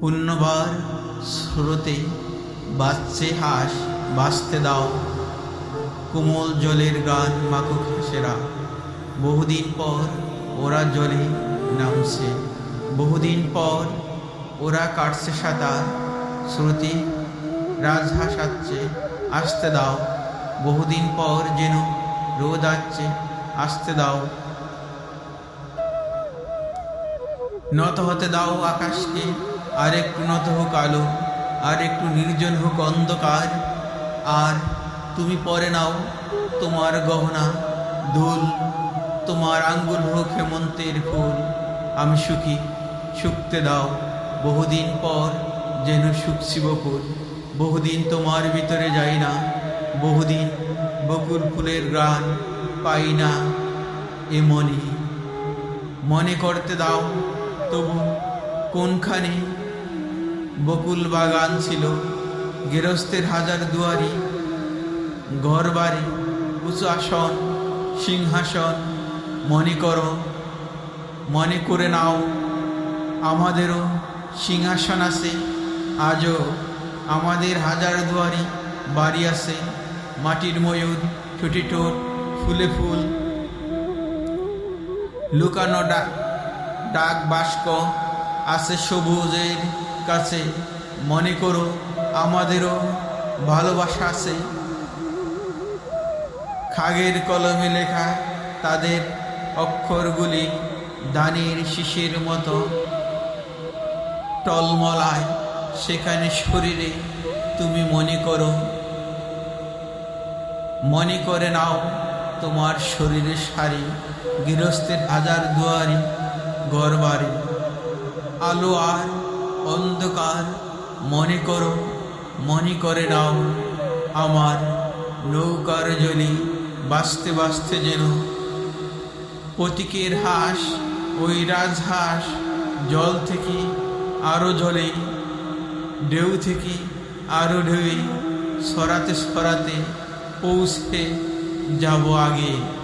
পুণ্যবার স্রোতে বাজছে হাঁস বাঁচতে দাও। কোমল জলের গান মাকুক হাসেরা। বহুদিন পর ওরা জলে নামছে। বহুদিন পর ওরা কাটছে সাঁতার। শ্রুতি রাজহাঁস আসছে আসতে দাও। বহুদিন পর যেন রোদ আসছে, আসতে দাও। নত হতে দাও আকাশকে। আর একটু নত হোক আলো আর একটু নির্জন হোক অন্ধকার। আর তুমি পরে নাও তোমার গহনা, দুল, তোমার আঙ্গুল হোক হেমন্তের ফুল। আমি সুখী শুকতে দাও, বহুদিন পর যেন শুকছি বকুল বহুদিন তোমার ভিতরে যাই না, বহুদিন বকুল ফুলের গ্রাণ পাই না এ মনে। মনে করতে দাও, তবু কোনখানে? বকুল বাগান ছিল গেরস্তের হাজার দুয়ারি ঘর বাড়ি উঁচু আসন, সিংহাসন, মনে করো, মনে করে নাও, আমাদেরও সিংহাসন আছে, আজও আমাদের হাজার দুয়ারি বাড়ি আছে, মাটির ময়ূর, ঠুটি ঠোঁট, ফুলে ফুল, লুকানো ডাক ডাক বাস্ক আছে সবুজের কাছে। মনে করো, আমাদেরও ভালোবাসা আছে। খাগের কলমে লেখা তাদের অক্ষরগুলি দানের শিশির মতো। টলমলায় সেখানে শরীরে তুমি মনে করো, মনে করে নাও তোমার শরীরে শাড়ি গৃহস্থের হাজার দুয়ারি ঘর বাড়ি আলো আর অন্ধকার, মনে করো, মনে করে নাও, আমার নৌকার জলি বাঁচতে বাঁচতে যেন প্রতীকের হাঁস, ওই রাজহাঁস, জল থেকে আরও জলে, ঢেউ থেকে আরও ঢেউয়ে সরাতে সরাতে পৌঁছে যাব আগে।